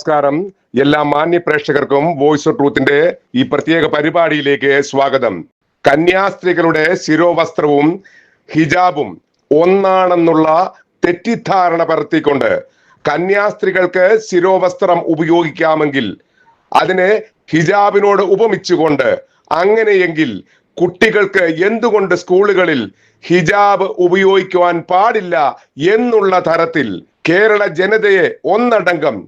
നമസ്കാരം. എല്ലാ മാന്യ പ്രേക്ഷകർക്കും വോയിസ് ഓഫ് ട്രൂത്തിന്റെ ഈ പ്രത്യേക പരിപാടിയിലേക്ക് സ്വാഗതം. കന്യാസ്ത്രീകളുടെ ശിരോവസ്ത്രവും ഹിജാബും ഒന്നാണെന്നുള്ള തെറ്റിദ്ധാരണ പരത്തിക്കൊണ്ട് കന്യാസ്ത്രീകൾക്ക് ശിരോവസ്ത്രം ഉപയോഗിക്കാമെങ്കിൽ അതിനെ ഹിജാബിനോട് ഉപമിച്ചുകൊണ്ട് അങ്ങനെയെങ്കിൽ കുട്ടികൾക്ക് എന്തുകൊണ്ട് സ്കൂളുകളിൽ ഹിജാബ് ഉപയോഗിക്കുവാൻ പാടില്ല എന്നുള്ള തരത്തിൽ കേരള ജനതയെ ഒന്നടങ്കം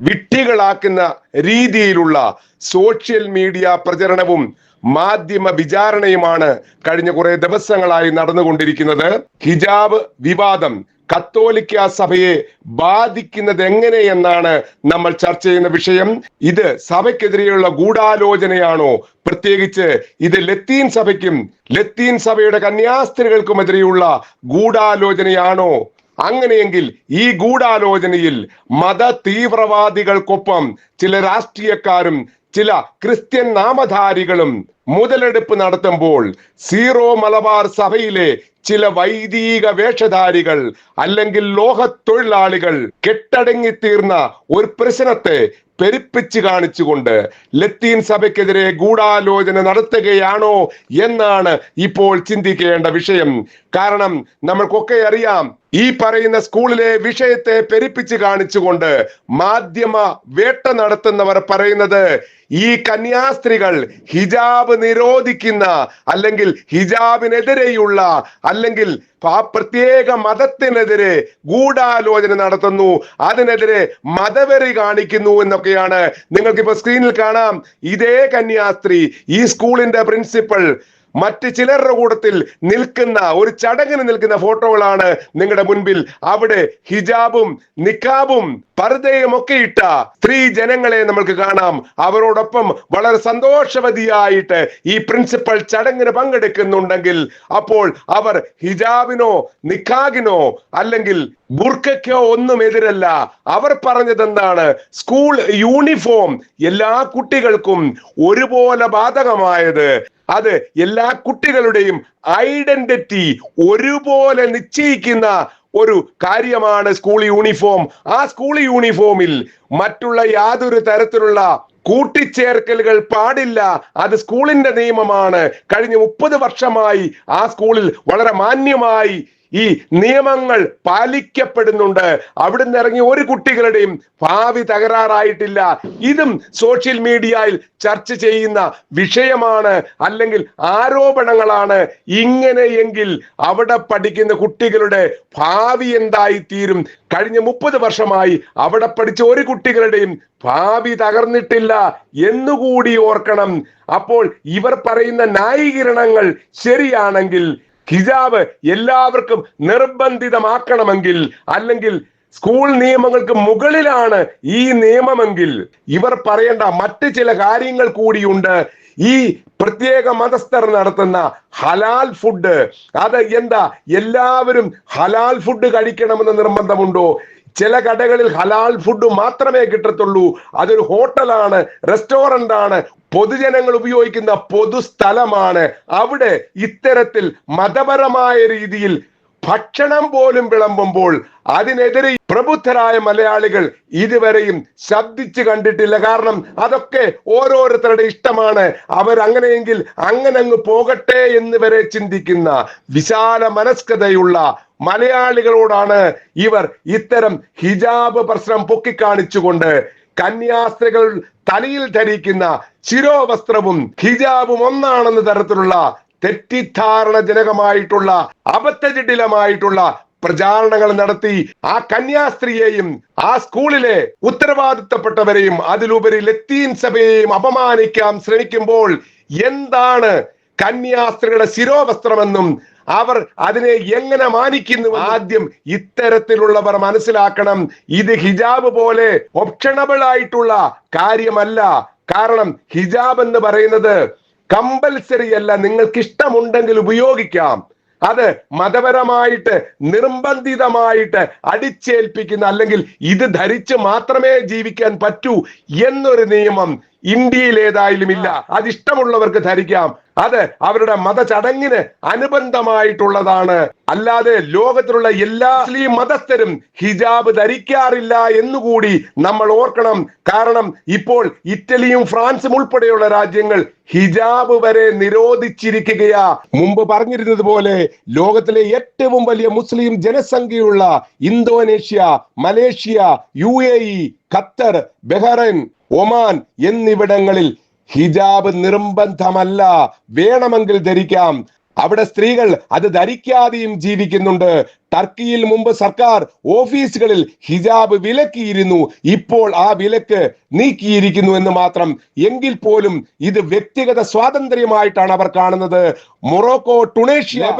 വിട്ടികളാക്കുന്ന രീതിയിലുള്ള സോഷ്യൽ മീഡിയ പ്രചരണവും മാധ്യമ വിചാരണയുമാണ് കഴിഞ്ഞ കുറെ ദിവസങ്ങളായി നടന്നുകൊണ്ടിരിക്കുന്നത്. ഹിജാബ് വിവാദം കത്തോലിക്ക സഭയെ ബാധിക്കുന്നത് എങ്ങനെയെന്നാണ് നമ്മൾ ചർച്ച ചെയ്യുന്ന വിഷയം. ഇത് സഭയ്ക്കെതിരെയുള്ള ഗൂഢാലോചനയാണോ? പ്രത്യേകിച്ച് ഇത് ലത്തീൻ സഭയ്ക്കും ലത്തീൻ സഭയുടെ കന്യാസ്ത്രീകൾക്കുമെതിരെയുള്ള ഗൂഢാലോചനയാണോ? അങ്ങനെയെങ്കിൽ ഈ ഗൂഢാലോചനയിൽ മത തീവ്രവാദികൾക്കൊപ്പം ചില രാഷ്ട്രീയക്കാരും ചില ക്രിസ്ത്യൻ നാമധാരികളും മുതലെടുപ്പ് നടത്തുമ്പോൾ സീറോ മലബാർ സഭയിലെ ചില വൈദിക വേഷധാരികൾ അല്ലെങ്കിൽ കെട്ടടങ്ങി തീർന്ന ഒരു പ്രശ്നത്തെ പെരുപ്പിച്ച് കാണിച്ചുകൊണ്ട് ലത്തീൻ സഭയ്ക്കെതിരെ ഗൂഢാലോചന നടത്തുകയാണോ എന്നാണ് ഇപ്പോൾ ചിന്തിക്കേണ്ട വിഷയം. കാരണം നമ്മൾക്കൊക്കെ അറിയാം ഈ പറയുന്ന സ്കൂളിലെ വിഷയത്തെ പെരുപ്പിച്ച് കാണിച്ചുകൊണ്ട് മാധ്യമ വേട്ട നടത്തുന്നവർ പറയുന്നത് ഈ കന്യാസ്ത്രീകൾ ഹിജാബ് നിരോധിക്കുന്ന അല്ലെങ്കിൽ ഹിജാബിനെതിരെയുള്ള അല്ലെങ്കിൽ ആ പ്രത്യേക മതത്തിനെതിരെ ഗൂഢാലോചന നടത്തുന്നു. അതിനെതിരെ മതവെറി കാണിക്കുന്നു എന്നൊക്കെയാണ്. നിങ്ങൾക്ക് ഇപ്പൊ സ്ക്രീനിൽ കാണാം. ഇതേ കന്യാസ്ത്രീ ഈ സ്കൂളിന്റെ പ്രിൻസിപ്പൽ മറ്റ് ചിലരുടെ കൂട്ടത്തിൽ നിൽക്കുന്ന ഒരു ചടങ്ങിന് നിൽക്കുന്ന ഫോട്ടോകളാണ് നിങ്ങളുടെ മുൻപിൽ. അവിടെ ഹിജാബും നിക്കാബും പർദയും ഒക്കെ ഇട്ട സ്ത്രീ ജനങ്ങളെ നമുക്ക് കാണാം. അവരോടൊപ്പം വളരെ സന്തോഷവതിയായിട്ട് ഈ പ്രിൻസിപ്പൽ ചടങ്ങിന് പങ്കെടുക്കുന്നുണ്ടെങ്കിൽ അപ്പോൾ അവർ ഹിജാബിനോ നിക്കാഗിനോ അല്ലെങ്കിൽ ബുർക്കയ്ക്കോ ഒന്നും എതിരല്ല. അവർ പറഞ്ഞത് എന്താണ് സ്കൂൾ യൂണിഫോം എല്ലാ കുട്ടികൾക്കും ഒരുപോലെ ബാധകമായത്. അത് എല്ലാ കുട്ടികളുടെയും ഐഡന്റിറ്റി ഒരുപോലെ നിശ്ചയിക്കുന്ന ഒരു കാര്യമാണ് സ്കൂൾ യൂണിഫോം. ആ സ്കൂൾ യൂണിഫോമിൽ മറ്റുള്ള യാതൊരു തരത്തിലുള്ള കൂട്ടിച്ചേർക്കലുകൾ പാടില്ല. അത് സ്കൂളിന്റെ നിയമമാണ്. കഴിഞ്ഞ മുപ്പത് വർഷമായി ആ സ്കൂളിൽ വളരെ മാന്യമായി ഈ നിയമങ്ങൾ പാലിക്കപ്പെടുന്നുണ്ട്. അവിടുന്ന് ഇറങ്ങി ഒരു കുട്ടികളുടെയും ഭാവി തകരാറായിട്ടില്ല. ഇതും സോഷ്യൽ മീഡിയയിൽ ചർച്ച ചെയ്യുന്ന വിഷയമാണ് അല്ലെങ്കിൽ ആരോപണങ്ങളാണ്. ഇങ്ങനെയെങ്കിൽ അവിടെ പഠിക്കുന്ന കുട്ടികളുടെ ഭാവി എന്തായി തീരും കഴിഞ്ഞ മുപ്പത് വർഷമായി അവിടെ പഠിച്ച ഒരു കുട്ടികളുടെയും ഭാവി തകർന്നിട്ടില്ല എന്നുകൂടി ഓർക്കണം. അപ്പോൾ ഇവർ പറയുന്ന ന്യായീകരണങ്ങൾ ശരിയാണെങ്കിൽ ഹിജാബ് എല്ലാവർക്കും നിർബന്ധിതമാക്കണമെങ്കിൽ അല്ലെങ്കിൽ സ്കൂൾ നിയമങ്ങൾക്ക് മുകളിലാണ് ഈ നിയമമെങ്കിൽ ഇവർ പറയേണ്ട മറ്റ് ചില കാര്യങ്ങൾ കൂടിയുണ്ട്. ഈ പ്രത്യേക മതസ്ഥർ നടത്തുന്ന ഹലാൽ ഫുഡ്. അത് എന്താ? എല്ലാവരും ഹലാൽ ഫുഡ് കഴിക്കണമെന്ന് നിർബന്ധമുണ്ടോ? ചില കടകളിൽ ഹലാൽ ഫുഡ് മാത്രമേ കിട്ടത്തുള്ളൂ. അതൊരു ഹോട്ടലാണ് റെസ്റ്റോറന്റ് ആണ് പൊതുജനങ്ങൾ ഉപയോഗിക്കുന്ന പൊതുസ്ഥലമാണ് അവിടെ ഇത്തരത്തിൽ മതപരമായ രീതിയിൽ ഭക്ഷണം പോലും വിളമ്പുമ്പോൾ അതിനെതിരെ പ്രബുദ്ധരായ മലയാളികൾ ഇതുവരെയും ശബ്ദിച്ചു കണ്ടിട്ടില്ല. കാരണം അതൊക്കെ ഓരോരുത്തരുടെ ഇഷ്ടമാണ്. അവരങ്ങനെയെങ്കിൽ അങ്ങനെ അങ്ങ് പോകട്ടെ എന്ന് വരെ ചിന്തിക്കുന്ന വിശാല മനസ്കതയുള്ള മലയാളികളോടാണ് ഇവർ ഇത്തരം ഹിജാബ് പ്രശ്നം പൊക്കിക്കാണിച്ചുകൊണ്ട് കന്യാസ്ത്രീകൾ തലയിൽ ധരിക്കുന്ന ശിരോവസ്ത്രവും ഹിജാബും ഒന്നാണെന്ന തരത്തിലുള്ള തെറ്റിദ്ധാരണജനകമായിട്ടുള്ള അബദ്ധജിഡിലമായിട്ടുള്ള പ്രചാരണങ്ങൾ നടത്തി ആ കന്യാസ്ത്രീയെയും ആ സ്കൂളിലെ ഉത്തരവാദിത്തപ്പെട്ടവരെയും അതിലുപരി ലത്തീൻ സഭയെയും അപമാനിക്കാൻ ശ്രമിക്കുമ്പോൾ എന്താണ് കന്യാസ്ത്രീയുടെ ശിരോവസ്ത്രമെന്നും അവർ അതിനെ എങ്ങനെ മാനിക്കുന്നു ആദ്യം ഇത്തരത്തിലുള്ളവർ മനസ്സിലാക്കണം. ഇത് ഹിജാബ് പോലെ ഓപ്ഷണബിൾ ആയിട്ടുള്ള കാര്യമല്ല. കാരണം ഹിജാബ് എന്ന് പറയുന്നത് കമ്പൽസറി അല്ല. നിങ്ങൾക്ക് ഇഷ്ടമുണ്ടെങ്കിൽ ഉപയോഗിക്കാം. അത് മതപരമായിട്ട് നിർബന്ധിതമായിട്ട് അടിച്ചേൽപ്പിക്കുന്ന അല്ലെങ്കിൽ ഇത് ധരിച്ച് മാത്രമേ ജീവിക്കാൻ പറ്റൂ എന്നൊരു നിയമം ഇന്ത്യയിൽ ഏതായാലും ഇല്ല അത് ഇഷ്ടമുള്ളവർക്ക് ധരിക്കാം. അത് അവരുടെ മതചടങ്ങിന് അനുബന്ധമായിട്ടുള്ളതാണ്. അല്ലാതെ ലോകത്തിലുള്ള എല്ലാ മുസ്ലിം മതസ്ഥരും ഹിജാബ് ധരിക്കാറില്ല എന്നുകൂടി നമ്മൾ ഓർക്കണം. കാരണം ഇപ്പോൾ ഇറ്റലിയും ഫ്രാൻസും ഉൾപ്പെടെയുള്ള രാജ്യങ്ങൾ ഹിജാബ് വരെ നിരോധിച്ചിരിക്കുകയാ. മുമ്പ് പറഞ്ഞിരുന്നത് പോലെ ലോകത്തിലെ ഏറ്റവും വലിയ മുസ്ലിം ജനസംഖ്യയുള്ള Indonesia Malaysia U A Qatar Bahrain Oman എന്നിവിടങ്ങളിൽ ഹിജാബ് നിർബന്ധമല്ല. വേണമെങ്കിൽ ധരിക്കാം. അവിടെ സ്ത്രീകൾ അത് ധരിക്കാതെയും ജീവിക്കുന്നുണ്ട്. ടർക്കിയിൽ മുമ്പ് സർക്കാർ ഓഫീസുകളിൽ ഹിജാബ് വിലക്കിയിരുന്നു. ഇപ്പോൾ ആ വിലക്ക് നീക്കിയിരിക്കുന്നു എന്ന് മാത്രം. എങ്കിൽ പോലും ഇത് വ്യക്തിഗത സ്വാതന്ത്ര്യമായിട്ടാണ് അവർ കാണുന്നത്. മൊറോക്കോ ടുണേഷ്യ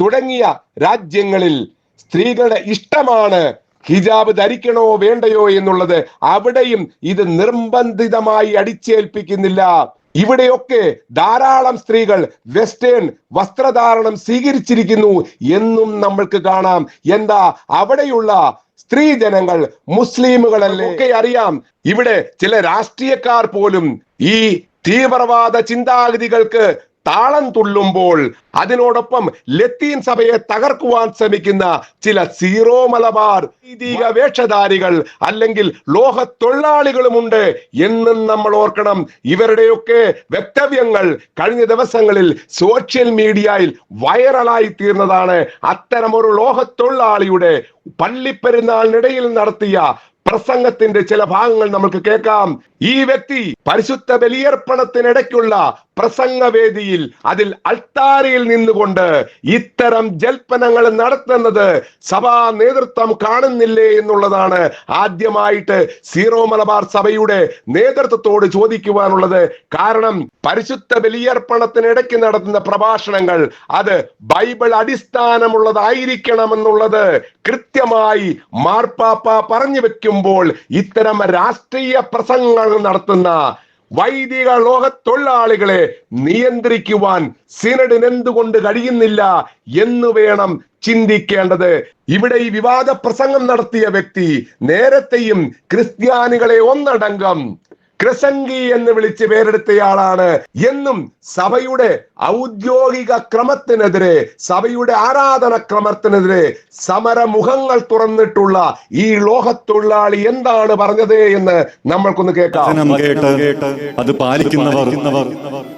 തുടങ്ങിയ രാജ്യങ്ങളിൽ സ്ത്രീകളുടെ ഇഷ്ടമാണ്. ഹിജാബ് ധരിക്കണോ വേണ്ടയോ എന്നുള്ളത് അവിടെയും ഇത് നിർബന്ധിതമായി അടിച്ചേൽപ്പിക്കുന്നില്ല. ഇവിടെയൊക്കെ ധാരാളം സ്ത്രീകൾ വെസ്റ്റേൺ വസ്ത്രധാരണം സ്വീകരിച്ചിരിക്കുന്നു എന്നും നമ്മൾക്ക് കാണാം. എന്താ? അവിടെയുള്ള സ്ത്രീ ജനങ്ങൾ മുസ്ലിമുകളല്ലേ? ഒക്കെ അറിയാം. ഇവിടെ ചില രാഷ്ട്രീയക്കാർ പോലും ഈ തീവ്രവാദ ചിന്താഗതികൾക്ക് താളം തുള്ളുമ്പോൾ അതിനോടൊപ്പം ലത്തീൻ സഭയെ തകർക്കുവാൻ ശ്രമിക്കുന്ന ചില സീറോ മലബാർ വൈദിക വേഷധാരികൾ അല്ലെങ്കിൽ ലോഹ തൊഴിലാളികളുമുണ്ട് എന്നും നമ്മൾ ഓർക്കണം. ഇവരുടെയൊക്കെ വക്തവ്യങ്ങൾ കഴിഞ്ഞ ദിവസങ്ങളിൽ സോഷ്യൽ മീഡിയയിൽ വൈറലായി തീർന്നതാണ്. അത്തരമൊരു ലോഹ തൊഴിലാളിയുടെ പള്ളിപ്പെരുന്നാളിനിടയിൽ നടത്തിയ പ്രസംഗത്തിന്റെ ചില ഭാഗങ്ങൾ നമുക്ക് കേൾക്കാം. ഈ വ്യക്തി പരിശുദ്ധ ബലിയർപ്പണത്തിനിടയ്ക്കുള്ള പ്രസംഗവേദിയിൽ അതിൽ അൾത്താരയിൽ നിന്നുകൊണ്ട് ഇത്തരം ജൽപ്പനങ്ങൾ നടത്തുന്നത് സഭാ നേതൃത്വം കാണുന്നില്ലേ എന്നുള്ളതാണ് ആദ്യമായിട്ട് സീറോ മലബാർ സഭയുടെ നേതൃത്വത്തോട് ചോദിക്കുവാനുള്ളത്. കാരണം പരിശുദ്ധ ബലിയർപ്പണത്തിനിടയ്ക്ക് നടത്തുന്ന പ്രഭാഷണങ്ങൾ അത് ബൈബിൾ അടിസ്ഥാനമുള്ളതായിരിക്കണമെന്നുള്ളത് കൃത്യമായി മാർപ്പാപ്പ പറഞ്ഞു വെക്കുമ്പോൾ ഇത്തരം രാഷ്ട്രീയ പ്രസംഗങ്ങൾ നടത്തുന്ന വൈദിക ലോക തൊഴിലാളികളെ നിയന്ത്രിക്കുവാൻ സിനഡിന് എന്തുകൊണ്ട് കഴിയുന്നില്ല എന്ന് വേണം ചിന്തിക്കേണ്ടത്. ഇവിടെ ഈ വിവാദ പ്രസംഗം നടത്തിയ വ്യക്തി നേരത്തെയും ക്രിസ്ത്യാനികളെ ഒന്നടങ്കം ക്രിസംഗി എന്ന് വിളിച്ച് പേരെടുത്തയാളാണ്. എന്നും സഭയുടെ ഔദ്യോഗിക ക്രമത്തിനെതിരെ സഭയുടെ ആരാധന ക്രമത്തിനെതിരെ സമരമുഖങ്ങൾ തുറന്നിട്ടുള്ള ഈ ലോഹത്തൊഴിലാളി എന്താണ് പറഞ്ഞത് എന്ന് നമ്മൾക്കൊന്ന് കേൾക്കാം. കേട്ട് അത് പാലിക്കുന്നവർ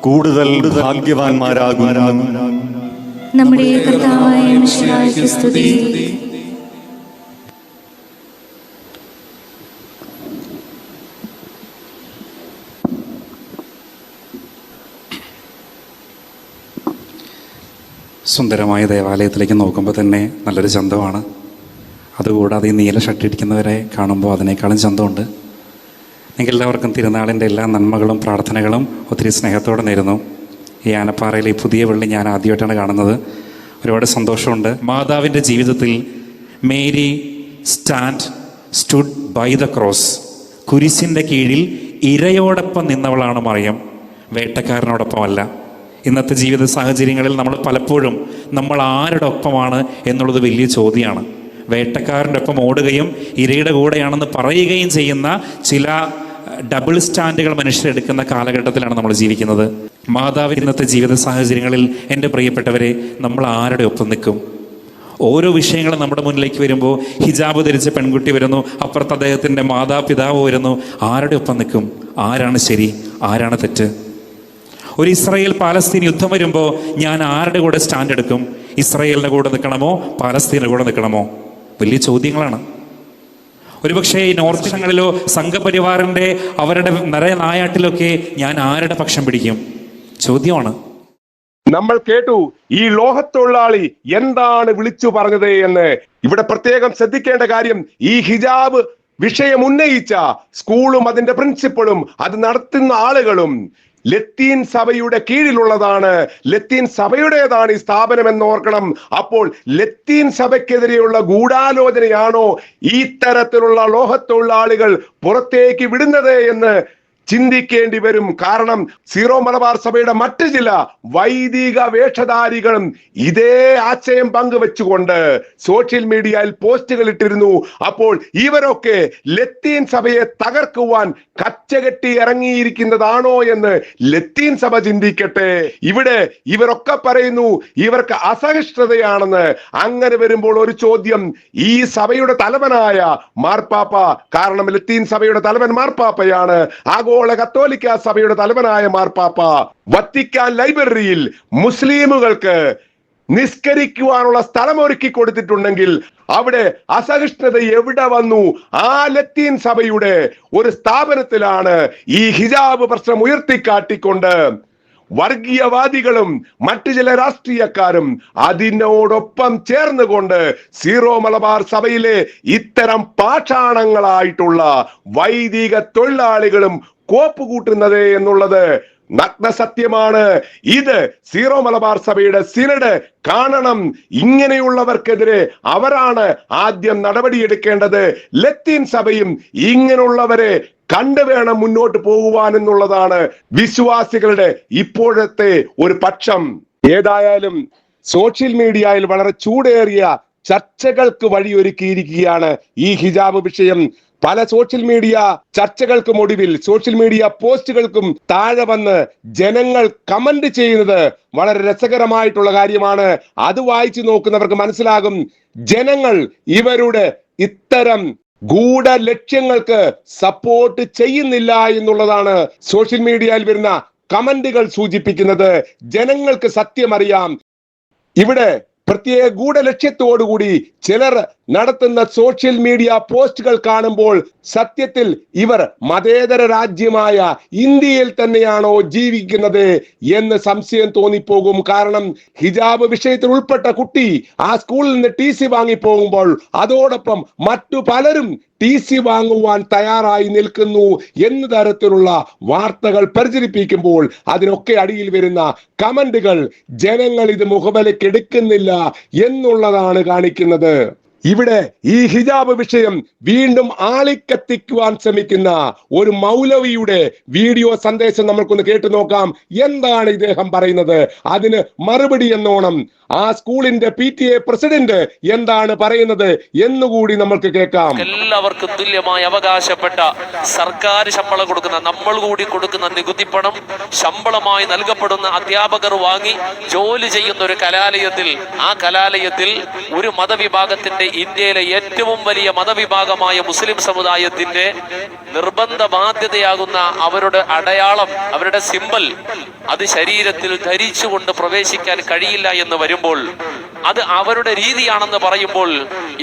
കൂടുതൽ ഭാഗ്യവാന്മാരാകുന്നു. നമ്മുടെ കർത്താവായ സുന്ദരമായ ദേവാലയത്തിലേക്ക് നോക്കുമ്പോൾ തന്നെ നല്ലൊരു ചന്തമാണ്. അതുകൂടാതെ ഈ നീല ഷട്ടിടിക്കുന്നവരെ കാണുമ്പോൾ അതിനേക്കാളും ചന്തമുണ്ട്. എല്ലാവർക്കും തിരുനാളിന്റെ എല്ലാ നന്മകളും പ്രാർത്ഥനകളും ഒത്തിരി സ്നേഹത്തോടെ നേരുന്നു. ഈ ആനപ്പാറയിലെ ഈ പുതിയ വെള്ളി ഞാൻ ആദ്യമായിട്ടാണ് കാണുന്നത്. ഒരുപാട് സന്തോഷമുണ്ട്. മാതാവിന്റെ ജീവിതത്തിൽ Mary stand stood by the cross. കുരിശിന്റെ കീഴിൽ ഇരയോടൊപ്പം നിന്നവളാണ് മറിയം. വേട്ടക്കാരനോടൊപ്പമല്ല. ഇന്നത്തെ ജീവിത സാഹചര്യങ്ങളിൽ നമ്മൾ പലപ്പോഴും നമ്മൾ ആരുടെ ഒപ്പമാണ് എന്നുള്ളത് വലിയ ചോദ്യമാണ്. വേട്ടക്കാരന്റെ ഒപ്പം ഓടുകയും ഇരയുടെ കൂടെയാണെന്ന് പറയുകയും ചെയ്യുന്ന ചില ഡബിൾ സ്റ്റാൻഡുകൾ മനുഷ്യരെടുക്കുന്ന കാലഘട്ടത്തിലാണ് നമ്മൾ ജീവിക്കുന്നത്. മാതാവ് ഇന്നത്തെ ജീവിത സാഹചര്യങ്ങളിൽ എന്റെ പ്രിയപ്പെട്ടവരെ നമ്മൾ ആരുടെ ഒപ്പം നിൽക്കും? ഓരോ വിഷയങ്ങളും നമ്മുടെ മുന്നിലേക്ക് വരുമ്പോൾ ഹിജാബ് ധരിച്ച പെൺകുട്ടി വരുന്നു അപ്പുറത്ത് അദ്ദേഹത്തിന്റെ മാതാപിതാവ് വരുന്നു. ആരുടെ ഒപ്പം നിൽക്കും? ആരാണ് ശരി? ആരാണ് തെറ്റ്? ഒരു ഇസ്രായേൽ പാലസ്തീൻ യുദ്ധം വരുമ്പോൾ ഞാൻ ആരുടെ കൂടെ സ്റ്റാൻഡ് എടുക്കും? ഇസ്രായേലിന്റെ കൂടെ നിൽക്കണമോ? പാലസ്തീന്റെ കൂടെ നിൽക്കണമോ? വലിയ ചോദ്യങ്ങളാണ്. ഒരുപക്ഷെ ഈ നോർത്ത് നോർത്തിങ്ങളിലോ സംഘപരിവാറിന്റെ അവരുടെ നരനായാട്ടിലൊക്കെ ഞാൻ ആരുടെ പക്ഷം പിടിക്കും? ചോദ്യമാണ്. നമ്മൾ കേട്ടു ഈ ലോഹത്തൊഴിലാളി എന്താണ് വിളിച്ചു പറഞ്ഞത് എന്ന്. ഇവിടെ പ്രത്യേകം ശ്രദ്ധിക്കേണ്ട കാര്യം ഈ ഹിജാബ് വിഷയം ഉന്നയിച്ച സ്കൂളും അതിന്റെ പ്രിൻസിപ്പളും അത് നടത്തുന്ന ആളുകളും ലത്തീൻ സഭയുടെ കീഴിലുള്ളതാണ്. ലത്തീൻ സഭയുടേതാണ് ഈ സ്ഥാപനം എന്ന് ഓർക്കണം അപ്പോൾ ലത്തീൻ സഭയ്ക്കെതിരെയുള്ള ഗൂഢാലോചനയാണോ ഈ തരത്തിലുള്ള ലോഹത്തൊഴിലാളികൾ പുറത്തേക്ക് വിടുന്നത് എന്ന് ചിന്തിക്കേണ്ടി വരും. കാരണം സീറോ മലബാർ സഭയുടെ മറ്റു ചില വൈദിക വേഷധാരികളും ഇതേ ആശയം പങ്കുവെച്ചുകൊണ്ട് സോഷ്യൽ മീഡിയയിൽ പോസ്റ്റുകൾ ഇട്ടിരുന്നു. അപ്പോൾ ഇവരൊക്കെ ലത്തീൻ സഭയെ തകർക്കുവാൻ കച്ചകെട്ടി ഇറങ്ങിയിരിക്കുന്നതാണോ എന്ന് ലത്തീൻ സഭ ചിന്തിക്കട്ടെ. ഇവിടെ ഇവരൊക്കെ പറയുന്നു ഇവർക്ക് അസഹിഷ്ണുതയാണെന്ന്. അങ്ങനെ വരുമ്പോൾ ഒരു ചോദ്യം ഈ സഭയുടെ തലവനായ മാർപ്പാപ്പ കാരണം ലത്തീൻ സഭയുടെ തലവൻ മാർപ്പാപ്പയാണ്. ആഗോള കത്തോലിക്ക സഭയുടെ തലവനായ മാർപ്പാപ്പ വത്തിക്കാൻ ലൈബ്രറിയിൽ മുസ്ലിമുകൾക്ക് നിസ്കരിക്കുവാനുള്ള സ്ഥലം ഒരുക്കി കൊടുത്തിട്ടുണ്ടെങ്കിൽ അവിടെ അസഹിഷ്ണുത എവിടെ വന്നു? ആ ലത്തീൻ സഭയുടെ ഒരു സ്ഥാപനത്തിലാണ് ഈ ഹിജാബ് പ്രശ്നം ഉയർത്തിക്കാട്ടിക്കൊണ്ട് വർഗീയവാദികളും മറ്റു ചില രാഷ്ട്രീയക്കാരും അതിനോടൊപ്പം ചേർന്നുകൊണ്ട് സീറോ മലബാർ സഭയിലെ ഇത്തരം പാഷാണങ്ങളായിട്ടുള്ള വൈദിക തൊഴിലാളികളും കോപ്പ് കൂട്ടുന്നത് എന്നുള്ളത് നഗ്ന സത്യമാണ് ഇത് സീറോ മലബാർ സഭയുടെ സിനഡ് കാണണം. ഇങ്ങനെയുള്ളവർക്കെതിരെ അവരാണ് ആദ്യം നടപടിയെടുക്കേണ്ടത്. ലത്തീൻ സഭയും ഇങ്ങനെയുള്ളവരെ കണ്ടു വേണം മുന്നോട്ട് പോകുവാൻ എന്നുള്ളതാണ് വിശ്വാസികളുടെ ഇപ്പോഴത്തെ ഒരു പക്ഷം. ഏതായാലും സോഷ്യൽ മീഡിയയിൽ വളരെ ചൂടേറിയ ചർച്ചകൾക്ക് വഴിയൊരുക്കിയിരിക്കുകയാണ് ഈ ഹിജാബ് വിഷയം. പല സോഷ്യൽ മീഡിയ ചർച്ചകൾക്കും ഒടുവിൽ സോഷ്യൽ മീഡിയ പോസ്റ്റുകൾക്കും താഴെ വന്ന് ജനങ്ങൾ കമന്റ് ചെയ്യുന്നത് വളരെ രസകരമായിട്ടുള്ള കാര്യമാണ്. അത് വായിച്ചു നോക്കുന്നവർക്ക് മനസ്സിലാകും ജനങ്ങൾ ഇവരുടെ ഇത്തരം ഗൂഢ ലക്ഷ്യങ്ങൾക്ക് സപ്പോർട്ട് ചെയ്യുന്നില്ല എന്നുള്ളതാണ് സോഷ്യൽ മീഡിയയിൽ വരുന്ന കമന്റുകൾ സൂചിപ്പിക്കുന്നത്. ജനങ്ങൾക്ക് സത്യമറിയാം ഇവിടെ പ്രത്യേക ഗൂഢലക്ഷ്യത്തോടുകൂടി ചിലർ നടത്തുന്ന സോഷ്യൽ മീഡിയ പോസ്റ്റുകൾ കാണുമ്പോൾ സത്യത്തിൽ ഇവർ മതേതര രാജ്യമായ ഇന്ത്യയിൽ തന്നെയാണോ ജീവിക്കുന്നത് എന്ന് സംശയം തോന്നിപ്പോകും. കാരണം ഹിജാബ് വിഷയത്തിൽ ഉൾപ്പെട്ട കുട്ടി ആ സ്കൂളിൽ നിന്ന് ടി സി വാങ്ങി പോകുമ്പോൾ അതോടൊപ്പം മറ്റു പലരും ടി സി വാങ്ങുവാൻ തയ്യാറായി നിൽക്കുന്നു എന്ന തരത്തിലുള്ള വാർത്തകൾ പ്രചരിപ്പിക്കുമ്പോൾ അതിനൊക്കെ അടിയിൽ വരുന്ന കമന്റുകൾ ജനങ്ങൾ ഇത് മുഖവിലയ്ക്ക് എടുക്കുന്നില്ല എന്നുള്ളതാണ് കാണിക്കുന്നത്. ഇവിടെ ഈ ഹിജാബ് വിഷയം വീണ്ടും ആളിക്കത്തിക്കുവാൻ ശ്രമിക്കുന്ന ഒരു മൗലവിയുടെ വീഡിയോ സന്ദേശം നമ്മൾക്കൊന്ന് കേട്ടു നോക്കാം. എന്താണ് ഇദ്ദേഹം പറയുന്നത്? അതിന് മറുപടി എന്നോണം ആ സ്കൂളിന്റെ പി ടി എ പ്രസിഡന്റ് എന്താണ് പറയുന്നത് എന്നുകൂടി നമ്മൾക്ക് കേൾക്കാം. എല്ലാവർക്കും തുല്യമായി അവകാശപ്പെട്ട സർക്കാർ ശമ്പളം കൊടുക്കുന്ന നമ്മൾ കൂടി കൊടുക്കുന്ന നികുതി പണം ശമ്പളമായി നൽകപ്പെടുന്ന അധ്യാപകർ വാങ്ങി ജോലി ചെയ്യുന്ന ഒരു കലാലയത്തിൽ ആ കലാലയത്തിൽ ഒരു മതവിഭാഗത്തിന്റെ ഇന്ത്യയിലെ ഏറ്റവും വലിയ മതവിഭാഗമായ മുസ്ലിം സമുദായത്തിന്റെ നിർബന്ധ ബാധ്യതയാകുന്ന അവരുടെ അടയാളം അവരുടെ സിമ്പൽ അത് ശരീരത്തിൽ ധരിച്ചുകൊണ്ട് പ്രവേശിക്കാൻ കഴിയില്ല എന്ന് വരുമ്പോൾ അത് അവരുടെ രീതിയാണെന്ന് പറയുമ്പോൾ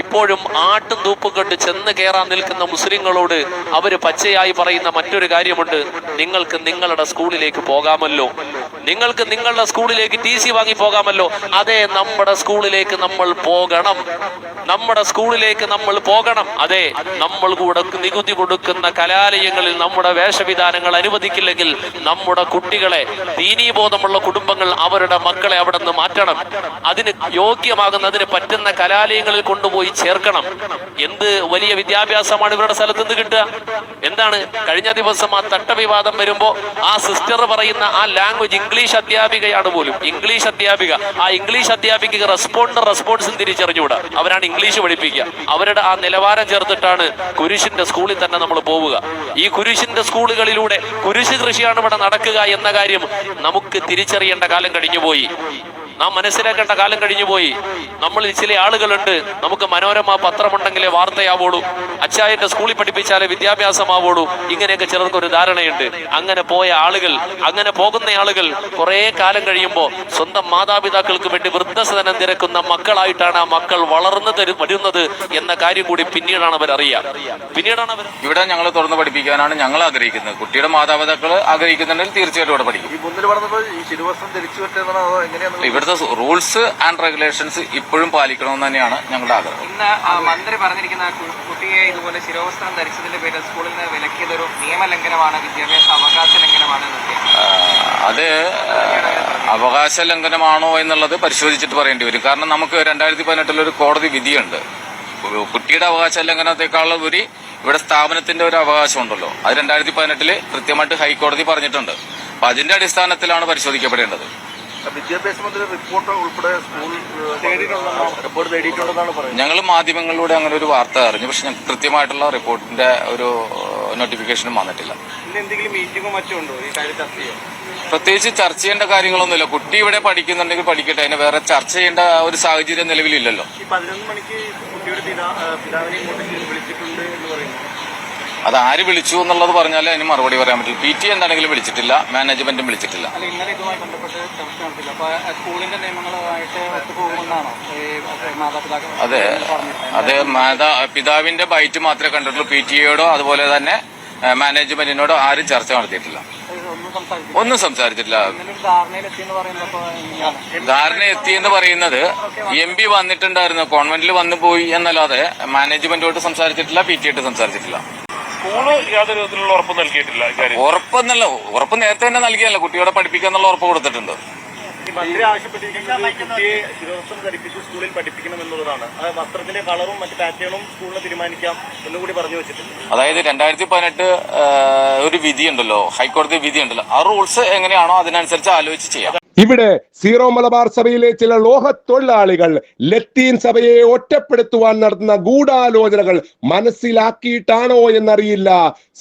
ഇപ്പോഴും ആട്ടും തൂപ്പും കണ്ട് ചെന്ന് കയറാൻ നിൽക്കുന്ന മുസ്ലിങ്ങളോട് അവർ പച്ചയായി പറയുന്ന മറ്റൊരു കാര്യമുണ്ട്. നിങ്ങൾക്ക് നിങ്ങളുടെ സ്കൂളിലേക്ക് പോകാമല്ലോ. നിങ്ങൾക്ക് നിങ്ങളുടെ സ്കൂളിലേക്ക് ടി സി വാങ്ങി പോകാമല്ലോ. അതെ നമ്മുടെ സ്കൂളിലേക്ക് നമ്മൾ പോകണം. നമ്മുടെ സ്കൂളിലേക്ക് നമ്മൾ പോകണം. അതെ നമ്മൾ കൂടെ നികുതി കൊടുക്കുന്ന കലാലയങ്ങളിൽ നമ്മുടെ വേഷവിധാനങ്ങൾ അനുവദിക്കില്ലെങ്കിൽ നമ്മുടെ കുട്ടികളെ ദീനീബോധമുള്ള കുടുംബങ്ങൾ അവരുടെ മക്കളെ അവിടെ നിന്ന് മാറ്റണം. അതിന് യോഗ്യമാകുന്ന അതിന് പറ്റുന്ന കലാലയങ്ങളിൽ കൊണ്ടുപോയി ചേർക്കണം. എന്ത് വലിയ വിദ്യാഭ്യാസമാണ് ഇവരുടെ സ്ഥലത്ത് നിന്ന് കിട്ടുക? എന്താണ്? കഴിഞ്ഞ ദിവസം ആ തട്ടവിവാദം വരുമ്പോൾ ആ സിസ്റ്റർ പറയുന്ന ആ ലാംഗ്വേജ് ഇംഗ്ലീഷ് അധ്യാപികയാണ് പോലും. ഇംഗ്ലീഷ് അധ്യാപിക. ആ ഇംഗ്ലീഷ് അധ്യാപിക റെസ്പോണ്ടർ റെസ്പോൺസും തിരിച്ചറിഞ്ഞുകൂടാ. അവരാണ് ഇംഗ്ലീഷ് പഠിപ്പിക്കുക. അവരുടെ ആ നിലവാരം ചേർത്തിട്ടാണ് കുരിശിന്റെ സ്കൂളിൽ തന്നെ നമ്മൾ പോവുക. ഈ കുരിശിന്റെ സ്കൂളുകളിലൂടെ കുരിശ് കൃഷിയാണ് ഇവിടെ നടക്കുക എന്ന കാര്യം നമുക്ക് തിരിച്ചറിയേണ്ട കാലം കഴിഞ്ഞുപോയി. നാം മനസ്സിലാക്കേണ്ട കാലം കഴിഞ്ഞു പോയി. നമ്മളിൽ ചില ആളുകളുണ്ട്. നമുക്ക് മനോരമ പത്രമുണ്ടെങ്കിലേ വാർത്തയാവുള്ളൂ. അച്ചായന്റെ സ്കൂളിൽ പഠിപ്പിച്ചാലേ വിദ്യാഭ്യാസമാവുള്ളൂ. ഇങ്ങനെയൊക്കെ ചിലർക്ക് ഒരു ധാരണയുണ്ട്. അങ്ങനെ പോയ ആളുകൾ അങ്ങനെ പോകുന്ന ആളുകൾ കുറേ കാലം കഴിയുമ്പോൾ സ്വന്തം മാതാപിതാക്കൾക്ക് വേണ്ടി വൃദ്ധസദനം തിരക്കുന്ന മക്കളായിട്ടാണ് ആ മക്കൾ വളർന്നു തരു വരുന്നത് എന്ന കാര്യം കൂടി പിന്നീടാണ് അവർ അറിയുക. പിന്നീടാണ് അവർ ഇവിടെ ഞങ്ങൾ തുറന്ന് പഠിപ്പിക്കാനാണ് ഞങ്ങൾ ആഗ്രഹിക്കുന്നത്. കുട്ടിയുടെ മാതാപിതാക്കൾ ആഗ്രഹിക്കുന്നുണ്ടെങ്കിൽ തീർച്ചയായിട്ടും ഇവിടെ പഠിക്കും. ഈ ഇവിടുത്തെ റൂൾസ് ആൻഡ് റെഗുലേഷൻസ് ഇപ്പോഴും പാലിക്കണമെന്ന് തന്നെയാണ് ഞങ്ങളുടെ ആഗ്രഹം. ഇന്ന് മന്ത്രി പറഞ്ഞിരിക്കുന്ന കുട്ടിയെ ഇതുപോലെ ശിരോവസ്ത്രം ധരിച്ചതിന്റെ പേരിൽ സ്കൂളിൽ നിന്ന് വിലക്കിയതൊരു നിയമലംഘനമാണ് വിദ്യാഭ്യാസ അവകാശ ലംഘനമാണ് അത് അവകാശ ലംഘനമാണോ എന്നുള്ളത് പരിശോധിച്ചിട്ട് പറയേണ്ടി വരും. കാരണം നമുക്ക് രണ്ടായിരത്തി പതിനെട്ടിലൊരു കോടതി വിധിയുണ്ട്. ഒരു കുട്ടിയുടെ അവകാശ ലംഘനത്തെക്കാളും ഉപരി ഇവിടെ സ്ഥാപനത്തിന്റെ ഒരു അവകാശം ഉണ്ടല്ലോ അത് രണ്ടായിരത്തി പതിനെട്ടിൽ കൃത്യമായിട്ട് ഹൈക്കോടതി പറഞ്ഞിട്ടുണ്ട്. അപ്പൊ അതിന്റെ അടിസ്ഥാനത്തിലാണ് പരിശോധിക്കപ്പെടേണ്ടത്. വിദ്യാഭ്യാസ മന്ത്രി റിപ്പോർട്ട് ഉൾപ്പെടെ സ്കൂൾ റിപ്പോർട്ട് തേടിയിട്ടുണ്ടെന്നാണ് പറയുന്നത്. ഞങ്ങൾ മാധ്യമങ്ങളിലൂടെ അങ്ങനെ ഒരു വാർത്ത അറിഞ്ഞു. പക്ഷെ ഞങ്ങൾക്ക് കൃത്യമായിട്ടുള്ള റിപ്പോർട്ടിന്റെ ഒരു നോട്ടിഫിക്കേഷനും വന്നിട്ടില്ല. ഇന്ന് എന്തെങ്കിലും മീറ്റിംഗോ മറ്റോ ഉണ്ടോ ഈ കാര്യം ചർച്ച ചെയ്യാൻ? പ്രത്യേകിച്ച് ചർച്ച ചെയ്യേണ്ട കാര്യങ്ങളൊന്നുമില്ല. കുട്ടി ഇവിടെ പഠിക്കുന്നുണ്ടെങ്കിൽ പഠിക്കട്ടെ. അതിന് വേറെ ചർച്ച ചെയ്യേണ്ട ഒരു സാഹചര്യം നിലവിലില്ലല്ലോ. പതിനൊന്ന് മണിക്ക് കുട്ടിയുടെ പിതാ പിതാവിനെ ഇങ്ങോട്ട് വിളിച്ചിട്ടുണ്ട് എന്ന് പറയുന്നു അത് ആര് വിളിച്ചു എന്നുള്ളത് പറഞ്ഞാലേ അതിന് മറുപടി പറയാൻ പറ്റില്ല. പി ടി എന്താണെങ്കിലും വിളിച്ചിട്ടില്ല മാനേജ്മെന്റും വിളിച്ചിട്ടില്ല. അതെ അത് മാതാ പിതാവിന്റെ ബൈറ്റ് മാത്രമേ കണ്ടിട്ടുള്ളൂ. പി ടി എയോടോ അതുപോലെ തന്നെ മാനേജ്മെന്റിനോടോ ആരും ചർച്ച നടത്തിയിട്ടില്ല. ഒന്നും സംസാരിച്ചു ഒന്നും സംസാരിച്ചിട്ടില്ല. ധാരണ എത്തി എന്ന് പറയുന്നത് എം പി വന്നിട്ടുണ്ടായിരുന്നു. കോൺവെന്റിൽ വന്നു പോയി എന്നല്ലാതെ മാനേജ്മെന്റുമായിട്ട് സംസാരിച്ചിട്ടില്ല പി ടി ആയിട്ട് സംസാരിച്ചിട്ടില്ല. സ്കൂൾ യാതൊരു വിധത്തിലുള്ള ഉറപ്പ് നൽകിയിട്ടില്ല ഇക്കാര്യം. ഉറപ്പെന്നല്ല ഉറപ്പ് നേരത്തെ തന്നെ നൽകിയല്ല കുട്ടികളെ പഠിപ്പിക്കാന്നുള്ള ഉറപ്പ് കൊടുത്തിട്ടുണ്ട്. മന്ത്രി ആവശ്യപ്പെട്ടിരിക്കുന്നത് കുട്ടിയെ ശിരോവസ്ത്രം ധരിപ്പിച്ച് സ്കൂളിൽ പഠിപ്പിക്കണം എന്നുള്ളതാണ്. അത് വസ്ത്രത്തിന്റെ കളറും മറ്റു പാറ്റേണും സ്കൂളിന് തീരുമാനിക്കാം എന്നുകൂടി പറഞ്ഞു വെച്ചിട്ടുണ്ട്. അതായത് രണ്ടായിരത്തി പതിനെട്ട് ഒരു വിധിയുണ്ടല്ലോ ഹൈക്കോടതി വിധിയുണ്ടല്ലോ. ആ റൂൾസ് എങ്ങനെയാണോ അതിനനുസരിച്ച് ആലോചിച്ച് ചെയ്യാം. ഇവിടെ സീറോ മലബാർ സഭയിലെ ചില ലോഹ തൊഴിലാളികൾ ലത്തീൻ സഭയെ ഒറ്റപ്പെടുത്തുവാൻ നടത്തുന്ന ഗൂഢാലോചനകൾ മനസ്സിലാക്കിയിട്ടാണോ എന്നറിയില്ല.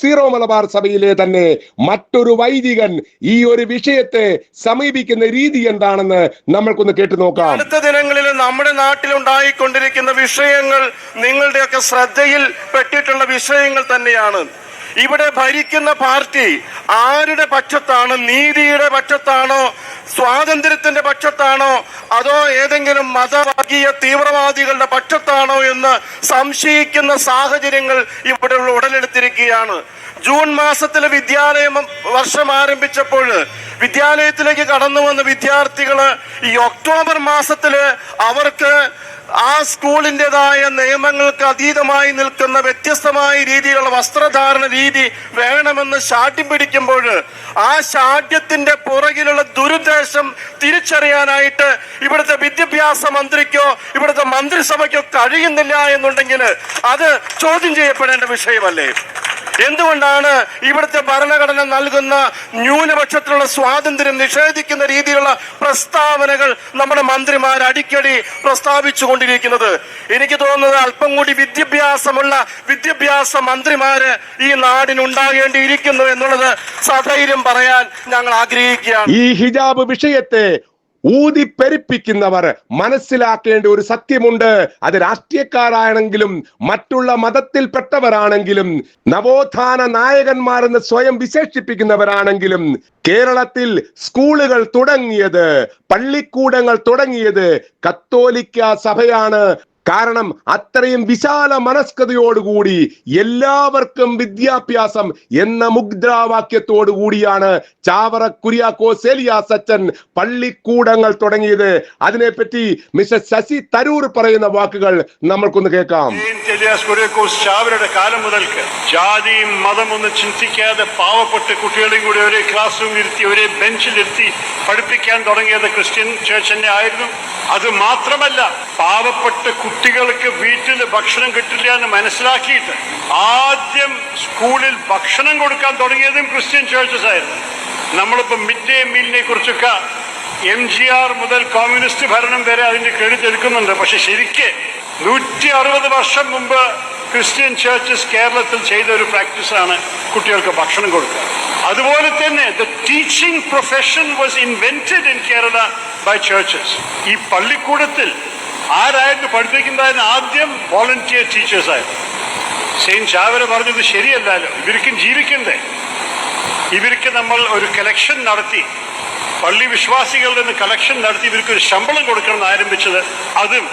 സീറോ മലബാർ സഭയിലെ തന്നെ മറ്റൊരു വൈദികൻ ഈ ഒരു വിഷയത്തെ സമീപിക്കുന്ന രീതി എന്താണെന്ന് നമ്മൾക്കൊന്ന് കേട്ടു നോക്കാം. അടുത്ത ദിനങ്ങളിൽ നമ്മുടെ നാട്ടിൽ ഉണ്ടായിക്കൊണ്ടിരിക്കുന്ന വിഷയങ്ങൾ നിങ്ങളുടെയൊക്കെ ശ്രദ്ധയിൽ പെട്ടിട്ടുള്ള വിഷയങ്ങൾ തന്നെയാണ്. ഇവിടെ ഭരിക്കുന്ന പാർട്ടി ആരുടെ പക്ഷത്താണ്? നീതിയുടെ പക്ഷത്താണോ? സ്വാതന്ത്ര്യത്തിന്റെ പക്ഷത്താണോ? അതോ ഏതെങ്കിലും മതവർഗീയ തീവ്രവാദികളുടെ പക്ഷത്താണോ എന്ന് സംശയിക്കുന്ന സാഹചര്യങ്ങൾ ഇവിടെ ഉടലെടുത്തിരിക്കുകയാണ്. ജൂൺ മാസത്തിലെ വിദ്യാലയം വർഷം ആരംഭിച്ചപ്പോൾ വിദ്യാലയത്തിലേക്ക് കടന്നു വന്ന വിദ്യാർത്ഥികൾ ഈ ഒക്ടോബർ മാസത്തിൽ അവർക്ക് ആ സ്കൂളിന്റെതായ നിയമങ്ങൾക്ക് അതീതമായി നിൽക്കുന്ന വ്യത്യസ്തമായ രീതിയിലുള്ള വസ്ത്രധാരണ രീതി വേണമെന്ന് ശാഠ്യം പിടിക്കുമ്പോൾ ആ ശാഠ്യത്തിന്റെ പുറകിലുള്ള ദുരുദ്ദേശം തിരിച്ചറിയാനായിട്ട് ഇവിടുത്തെ വിദ്യാഭ്യാസ മന്ത്രിക്കോ ഇവിടുത്തെ മന്ത്രിസഭയ്ക്കോ കഴിയുന്നില്ല എന്നുണ്ടെങ്കിൽ അത് ചോദ്യം ചെയ്യപ്പെടേണ്ട വിഷയമല്ലേ? എന്തുകൊണ്ടാണ് ഇവിടുത്തെ ഭരണഘടന നൽകുന്ന ന്യൂനപക്ഷത്തിലുള്ള സ്വാതന്ത്ര്യം നിഷേധിക്കുന്ന രീതിയിലുള്ള പ്രസ്താവനകൾ നമ്മുടെ മന്ത്രിമാർ അടിക്കടി പ്രസ്താവിച്ചു കൊണ്ടിരിക്കുന്നത് എനിക്ക് തോന്നുന്നത് അല്പം കൂടി വിദ്യാഭ്യാസമുള്ള വിദ്യാഭ്യാസ മന്ത്രിമാര് ഈ നാടിനുണ്ടാകേണ്ടിയിരിക്കുന്നു എന്നുള്ളത് സധൈര്യം പറയാൻ ഞങ്ങൾ ആഗ്രഹിക്കുകയാണ്. ഈ ഹിജാബ് വിഷയത്തെ ഊതിപ്പെരിപ്പിക്കുന്നവർ മനസ്സിലാക്കേണ്ട ഒരു സത്യമുണ്ട്. അത് രാഷ്ട്രീയക്കാരാണെങ്കിലും മറ്റുള്ള മതത്തിൽപ്പെട്ടവരാണെങ്കിലും നവോത്ഥാന നായകന്മാരെന്ന് സ്വയം വിശേഷിപ്പിക്കുന്നവരാണെങ്കിലും കേരളത്തിൽ സ്കൂളുകൾ തുടങ്ങിയത് പള്ളിക്കൂടങ്ങൾ തുടങ്ങിയത് കത്തോലിക്ക സഭയാണ്. കാരണം അത്രയും വിശാല മനസ്കതയോടുകൂടി എല്ലാവർക്കും വിദ്യാഭ്യാസം എന്ന മുദ്രാവാക്യത്തോടു കൂടിയാണ് ചാവറ കുര്യാക്കോ ഏലിയാസ് അച്ഛൻ പള്ളിക്കൂടങ്ങൾ തുടങ്ങിയത്. അതിനെപ്പറ്റി മിസ്റ്റർ ശശി തരൂർ പറയുന്ന വാക്കുകൾ നമ്മൾക്കൊന്ന് കേൾക്കാം. ചാവരുടെ കാലം മുതൽക്ക് ജാതിയും മതം മതമൊന്നും ചിന്തിക്കാതെ പാവപ്പെട്ട കുട്ടികളെയും കൂടി ഒരേ ക്ലാസ് റൂമിൽ ഇരുത്തി ഒരേ ബെഞ്ചിലിരുത്തി പഠിപ്പിക്കാൻ തുടങ്ങിയത് ക്രിസ്ത്യൻ ചേച്ചന്നെ ആയിരുന്നു. അത് മാത്രമല്ല പാവപ്പെട്ട കുട്ടികൾക്ക് വീട്ടിൽ ഭക്ഷണം കിട്ടില്ല എന്ന് മനസ്സിലാക്കിയിട്ട് ആദ്യം സ്കൂളിൽ ഭക്ഷണം കൊടുക്കാൻ തുടങ്ങിയതും ക്രിസ്ത്യൻ ചേർച്ചസ് ആയിരുന്നു. നമ്മളിപ്പോൾ മിഡ് ഡേ മീലിനെ കുറിച്ചൊക്കെ എം ജി ആർ മുതൽ കമ്മ്യൂണിസ്റ്റ് ഭരണം വരെ അതിന്റെ ക്രെഡിറ്റ് എടുക്കുന്നുണ്ട്. പക്ഷെ ശരിക്ക് നൂറ്റി അറുപത് വർഷം മുമ്പ് ക്രിസ്ത്യൻ ചേർച്ചസ് കേരളത്തിൽ ചെയ്ത ഒരു പ്രാക്ടീസാണ് കുട്ടികൾക്ക് ഭക്ഷണം കൊടുക്കുക. അതുപോലെ തന്നെ the teaching profession was invented in Kerala by churches ഈ പള്ളിക്കൂടത്തിൽ ആരായിരുന്നു പഠിപ്പിക്കുന്നതായിരുന്നു ആദ്യം വോളണ്ടിയർ ടീച്ചേഴ്സായിരുന്നു സെയിൻ ചാവര പറഞ്ഞത് ശരിയല്ലല്ലോ. ഇവർക്കും ജീവിക്കണ്ടേ. ഇവർക്ക് നമ്മൾ ഒരു കലക്ഷൻ നടത്തി. പള്ളി വിശ്വാസികളിൽ നിന്ന് കളക്ഷൻ നടത്തി ഇവർക്ക് ഒരു ശമ്പളം കൊടുക്കണം ആരംഭിച്ചത് അതും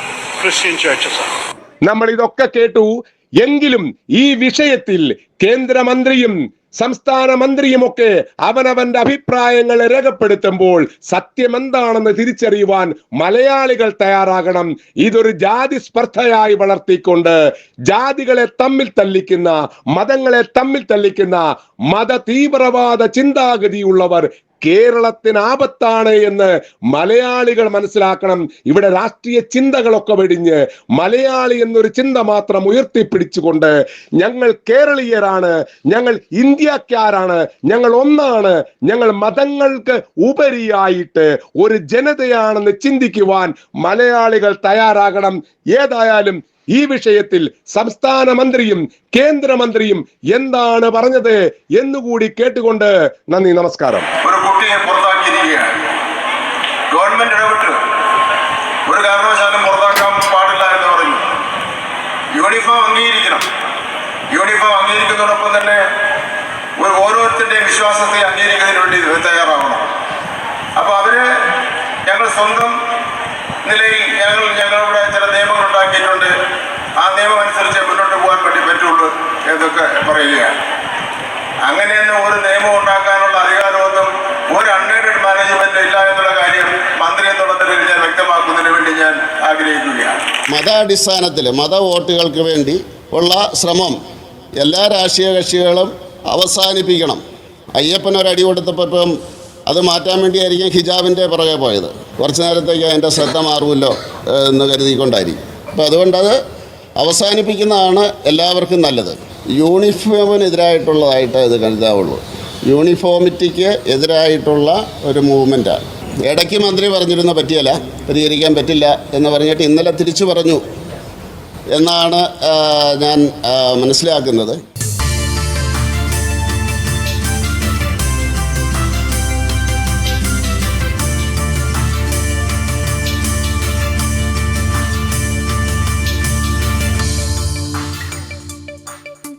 ക്രിസ്ത്യൻ ചേർച്ചസാണ് നമ്മൾ ഇതൊക്കെ കേട്ടു. എങ്കിലും ഈ വിഷയത്തിൽ കേന്ദ്രമന്ത്രിയും സംസ്ഥാന മന്ത്രിയുമൊക്കെ അവനവന്റെ അഭിപ്രായങ്ങൾ രേഖപ്പെടുത്തുമ്പോൾ സത്യം എന്താണെന്ന് തിരിച്ചറിയുവാൻ മലയാളികൾ തയ്യാറാകണം. ഇതൊരു ജാതി സ്പർദ്ധയായി വളർത്തിക്കൊണ്ട് ജാതികളെ തമ്മിൽ തല്ലിക്കുന്ന മതങ്ങളെ തമ്മിൽ തല്ലിക്കുന്ന മത തീവ്രവാദ ചിന്താഗതിയുള്ളവർ കേരളത്തിന് ആപത്താണ് എന്ന് മലയാളികൾ മനസ്സിലാക്കണം. ഇവിടെ രാഷ്ട്രീയ ചിന്തകളൊക്കെ വെടിഞ്ഞ് മലയാളി എന്നൊരു ചിന്ത മാത്രം ഉയർത്തിപ്പിടിച്ചുകൊണ്ട് ഞങ്ങൾ കേരളീയരാണ് ഞങ്ങൾ ഇന്ത്യക്കാരാണ് ഞങ്ങൾ ഒന്നാണ് ഞങ്ങൾ മതങ്ങൾക്ക് ഉപരിയായിട്ട് ഒരു ജനതയാണെന്ന് ചിന്തിക്കുവാൻ മലയാളികൾ തയ്യാറാകണം. ഏതായാലും ഈ വിഷയത്തിൽ സംസ്ഥാന മന്ത്രിയും കേന്ദ്രമന്ത്രിയും എന്താണ് പറഞ്ഞത് എന്നുകൂടി കേട്ടുകൊണ്ട് നന്ദി നമസ്കാരം. കുട്ടിയെ പുറത്താക്കിയിരിക്കുകയാണ്. ഗവൺമെന്റ് ഇടപെട്ട്. ഒരു കാരണവശാലും പുറത്താക്കാൻ പാടില്ല എന്ന് പറഞ്ഞു. യൂണിഫോം അംഗീകരിക്കണം. യൂണിഫോം അംഗീകരിക്കുന്നതോടൊപ്പം തന്നെ ഒരു ഓരോരുത്തരുടെയും വിശ്വാസത്തെ അംഗീകരിക്കുന്നതിന് വേണ്ടി തയ്യാറാവണം. അപ്പോൾ അവർ ഞങ്ങൾ സ്വന്തം നിലയിൽ ഞങ്ങൾ ഞങ്ങളുടെ ചില നിയമങ്ങൾ ഉണ്ടാക്കിയിട്ടുണ്ട്. ആ നിയമം അനുസരിച്ച് മുന്നോട്ട് പോകാൻ വേണ്ടി പറ്റുള്ളൂ എന്നൊക്കെ പറയുകയാണ്. അങ്ങനെയൊന്നും ഒരു നിയമം ഉണ്ടാക്കാനുള്ള അധികാരമൊന്നും ഒരു അൺഎയ്ഡഡ് മാനേജ്മെന്റ് ഇല്ല എന്നുള്ള കാര്യം മന്ത്രി എന്നുള്ള നിലയിൽ ഞാൻ വ്യക്തമാക്കുന്നതിന് വേണ്ടി ഞാൻ ആഗ്രഹിക്കുകയാണ്. മതാടിസ്ഥാനത്തിൽ മത വോട്ടുകൾക്ക് വേണ്ടി ഉള്ള ശ്രമം എല്ലാ രാഷ്ട്രീയ കക്ഷികളും അവസാനിപ്പിക്കണം. അയ്യപ്പൻ ഒരു അടി കൊടുത്തപ്പോൾ ഇപ്പം അത് മാറ്റാൻ വേണ്ടിയായിരിക്കും ഹിജാബിന്റെ പുറകെ പോയത്. കുറച്ച് നേരത്തേക്ക് അതിന്റെ ശ്രദ്ധ മാറുമല്ലോ എന്ന് കരുതിക്കൊണ്ടായിരിക്കും. അപ്പോൾ അതുകൊണ്ടത് അവസാനിപ്പിക്കുന്നതാണ് എല്ലാവർക്കും നല്ലത്. യൂണിഫോമിനെതിരായിട്ടുള്ളതായിട്ട് ഇത് കരുതാവുള്ളൂ. യൂണിഫോമിറ്റിക്ക് എതിരായിട്ടുള്ള ഒരു മൂവ്മെന്റാണ് ഇടയ്ക്ക് മന്ത്രി പറഞ്ഞിരുന്ന പറ്റിയല്ല പരിഹരിക്കാൻ പറ്റില്ല എന്ന് പറഞ്ഞിട്ട് ഇന്നലെ തിരിച്ചു പറഞ്ഞു എന്നാണ് ഞാൻ മനസ്സിലാക്കുന്നത്.